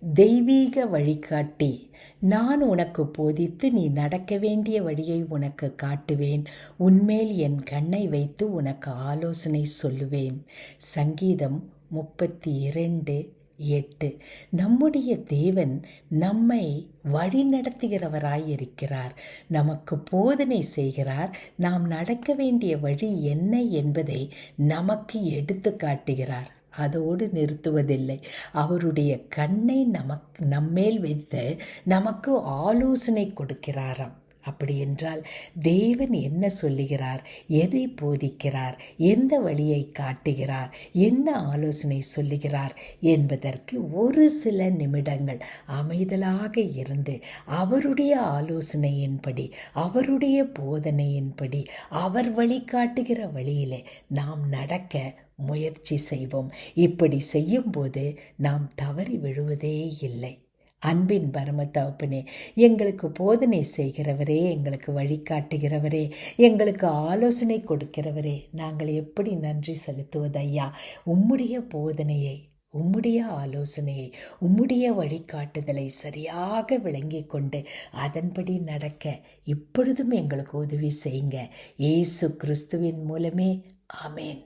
தெய்வீக வழிகாட்டி. நான் உனக்கு போதித்து நீ நடக்க வேண்டிய வழியை உனக்கு காட்டுவேன். உன்மேல் என் கண்ணை வைத்து உனக்கு ஆலோசனை சொல்லுவேன். சங்கீதம் முப்பத்தி இரண்டு எட்டு. நம்முடைய தேவன் நம்மை வழி நடத்துகிறவராயிருக்கிறார். நமக்கு போதனை செய்கிறார். நாம் நடக்க வேண்டிய வழி என்ன என்பதை நமக்கு எடுத்து காட்டுகிறார். அதோடு நிறுத்துவதில்லை. அவருடைய கண்ணை நமக்கு நம்மேல் வைத்து நமக்கு ஆலோசனை கொடுக்கிறாராம். அப்படி என்றால் தேவன் என்ன சொல்லுகிறார்? எதை போதிக்கிறார்? எந்த வழியை காட்டுகிறார்? என்ன ஆலோசனை சொல்லுகிறார்? என்பதற்கு ஒரு சில நிமிடங்கள் அமைதலாக இருந்து அவருடைய ஆலோசனையின்படி அவருடைய போதனையின்படி அவர் வழிகாட்டுகிற வழியிலே நாம் நடக்க முயற்சி செய்வோம். இப்படி செய்யும்போது நாம் தவறி விழுவதே இல்லை. அன்பின் பரம தகப்பனே எங்களுக்கு போதனை செய்கிறவரே எங்களுக்கு வழிகாட்டுகிறவரே எங்களுக்கு ஆலோசனை கொடுக்கிறவரே நாங்கள் எப்படி நன்றி செலுத்துவது ஐயா உம்முடைய போதனையை உம்முடைய ஆலோசனையை உம்முடைய வழிகாட்டுதலை சரியாக விளங்கி கொண்டு அதன்படி நடக்க இப்பொழுதும் எங்களுக்கு உதவி செய்யுங்க. இயேசு கிறிஸ்துவின் மூலமே. ஆமேன்.